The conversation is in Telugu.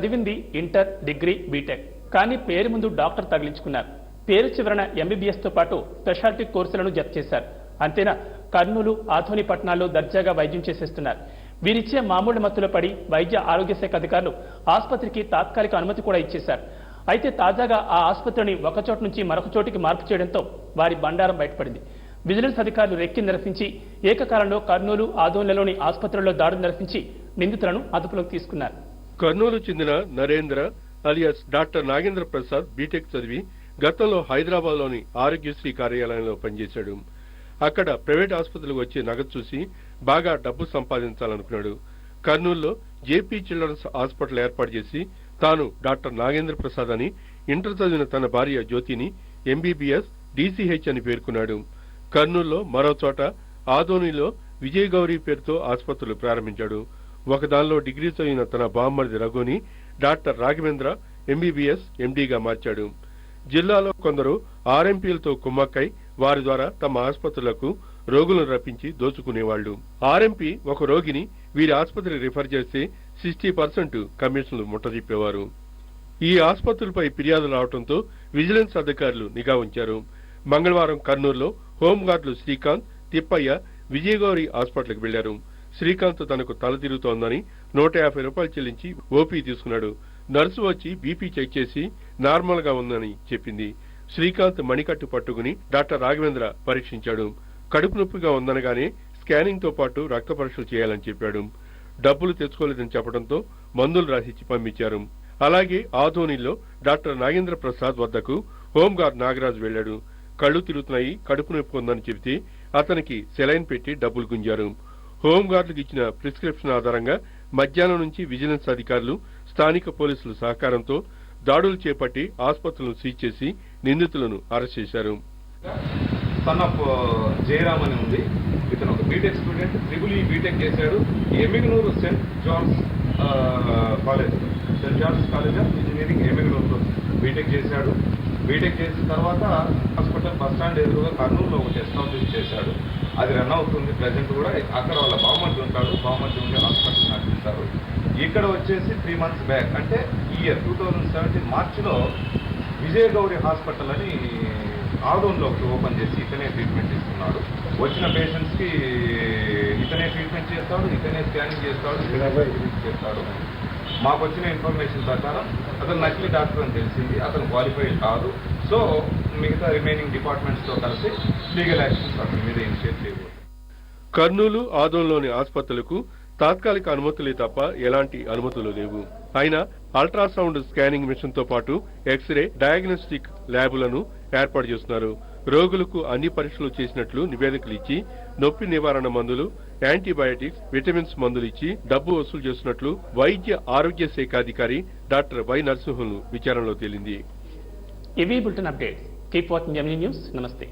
చదివింది ఇంటర్ డిగ్రీ బీటెక్. కానీ పేరు ముందు డాక్టర్ తగిలించుకున్నారు. పేరు చివరన ఎంబీబీఎస్తో పాటు స్పెషాలిటీ కోర్సులను జత చేశారు. అంతేనా? కర్నూలు ఆధోని పట్టణాల్లో దర్జాగా వైద్యం చేసేస్తున్నారు. వీరిచ్చే మామూలు మత్తులో పడి వైద్య ఆరోగ్య శాఖ అధికారులు ఆసుపత్రికి తాత్కాలిక అనుమతి కూడా ఇచ్చేశారు. అయితే తాజాగా ఆ ఆసుపత్రిని ఒకచోట నుంచి మరొక చోటికి మార్పు చేయడంతో వారి బండారం బయటపడింది. విజిలెన్స్ అధికారులు రెక్కి నిరసించి ఏకకాలంలో కర్నూలు ఆదోన్లలోని ఆసుపత్రుల్లో దాడులు నిరసించి నిందితులను అదుపులోకి తీసుకున్నారు. కర్నూలు చెందిన Narendra alias doctor Nagendra Prasad BTech చదివి గతంలో హైదరాబాద్లోని ఆరోగ్యశ్రీ కార్యాలయంలో పనిచేశాడు. అక్కడ ప్రైవేట్ ఆసుపత్రులకు వచ్చి నగదు చూసి బాగా డబ్బు సంపాదించాలనుకున్నాడు. కర్నూలులో జేపీ చిల్డ్రన్స్ హాస్పిటల్ ఏర్పాటు చేసి తాను డాక్టర్ నాగేంద్ర ప్రసాద్ అని ఇంటర్ చదివిన తన భార్య జ్యోతిని ఎంబీబీఎస్ డీసీహెచ్ అని పేర్కొన్నాడు. కర్నూలులో మరో చోట ఆదోనిలో విజయగౌరి పేరుతో ఆసుపత్రులు ప్రారంభించాడు. ఒకదానిలో డిగ్రీ అయిన తన బామ్మడిది రఘుని డాక్టర్ రాఘవేంద్ర ఎంబీబీఎస్ ఎండీగా మార్చాడు. జిల్లాలో కొందరు ఆర్ఎంపీలతో కుమ్మక్కై వారి ద్వారా తమ ఆసుపత్రులకు రోగులను రప్పించి దోచుకునేవాళ్ళు ఆర్ఎంపీ ఒక రోగిని వీరి ఆసుపత్రికి రిఫర్ చేస్తే సిక్స్టీ పర్సెంట్ కమిషన్లు ముట్టజెప్పేవారు ఈ ఆసుపత్రులపై ఫిర్యాదులు రావడంతో విజిలెన్స్ అధికారులు నిఘా ఉంచారు. మంగళవారం కర్నూలులో హోంగార్డులు శ్రీకాంత్ తిప్పయ్య విజయగౌరి హాస్పిటల్కి వెళ్ళారు. శ్రీకాంత్ తనకు తల తిరుగుతోందని నూట యాభై రూపాయలు చెల్లించి ఓపీ తీసుకున్నాడు. నర్సు వచ్చి బీపీ చెక్ చేసి నార్మల్గా ఉందని చెప్పింది. శ్రీకాంత్ మణికట్టు పట్టుకుని డాక్టర్ రాఘవేంద్ర పరీక్షించాడు. కడుపు నొప్పిగా ఉందనగానే స్కానింగ్తో పాటు రక్త పరీక్షలు చేయాలని చెప్పాడు. డబ్బులు తెచ్చుకోలేదని చెప్పడంతో మందులు రాసిచ్చి పంపించారు. అలాగే ఆధోనిలో డాక్టర్ నాగేంద్ర ప్రసాద్ వద్దకు హోంగార్డ్ నాగరాజు వెళ్ళాడు కళ్ళు తిరుగుతున్నాయి కడుపు నొప్పి ఉందని చెబితే అతనికి సెలైన్ పెట్టి డబ్బులు గుంజారు. హోంగార్డులకు ఇచ్చిన ప్రిస్క్రిప్షన్ ఆధారంగా మధ్యాహ్నం నుంచి విజిలెన్స్ అధికారులు స్థానిక పోలీసుల సహకారంతో దాడులు చేపట్టి ఆసుపత్రులను సీజ్ చేసి నిందితులను అరెస్ట్ చేశారు. సన్ ఆఫ్ జయరామ్ అని ఉంది. ఇతను ఒక BTech student triple E BTech చేశాడు. Yemmiganur saint John's college saint John's college of engineering ఎమిగనూరులో BTech చేశాడు. బీటెక్ చేసిన తర్వాత హాస్పిటల్ బస్ స్టాండ్ ఎదురుగా కర్నూలులో ఒక టెస్ట్ ఆఫీస్ చేశాడు. అది రన్ అవుతుంది. ప్రజెంట్ కూడా అక్కడ వాళ్ళ బామ్మర్ది ఉంటాడు. బామ్మర్ది ఉండే హాస్పిటల్ నడిపిస్తారు ఇక్కడ వచ్చేసి త్రీ మంత్స్ బ్యాక్ అంటే ఈ ఇయర్ టూ థౌజండ్ సెవెంటీన్ మార్చిలో విజయ గౌరి హాస్పిటల్ అని ఆదోన్లో ఒకటి ఓపెన్ చేసి ఇతనే ట్రీట్మెంట్ ఇస్తున్నాడు వచ్చిన పేషెంట్స్కి ఇతనే ట్రీట్మెంట్ చేస్తాడు ఇతనే స్కానింగ్ చేస్తాడు ఇతనే చేస్తాడు. మాకు వచ్చిన ఇన్ఫర్మేషన్ ప్రకారం అతను నకిలీ డాక్టర్ అని తెలిసింది అతను క్వాలిఫైడ్ కాదు. సో మిగతా రిమైనింగ్ డిపార్ట్మెంట్స్తో కలిసి లీగల్ యాక్షన్స్ అతని మీద ఇనిషియేట్ చేయబోతుంది. కర్నూలు ఆదోన్లోని ఆసుపత్రులకు తాత్కాలిక అనుమతులే తప్ప ఎలాంటి అనుమతులు లేవు. అయినా అల్ట్రాసౌండ్ స్కానింగ్ మిషన్తో పాటు ఎక్స్రే డయాగ్నోస్టిక్ ల్యాబులను ఏర్పాటు చేస్తున్నారు. రోగులకు అన్ని పరీక్షలు చేసినట్లు నివేదికలు ఇచ్చి నొప్పి నివారణ మందులు యాంటీబయాటిక్స్ విటమిన్స్ మందులు ఇచ్చి డబ్బు వసూలు చేస్తున్నట్లు వైద్య ఆరోగ్య శాఖ అధికారి డాక్టర్ వై నరసింహన్ విచారణలో తేలింది. ఇవి బులెటిన్ కీప్ వాచింగ్ న్యూస్. నమస్తే.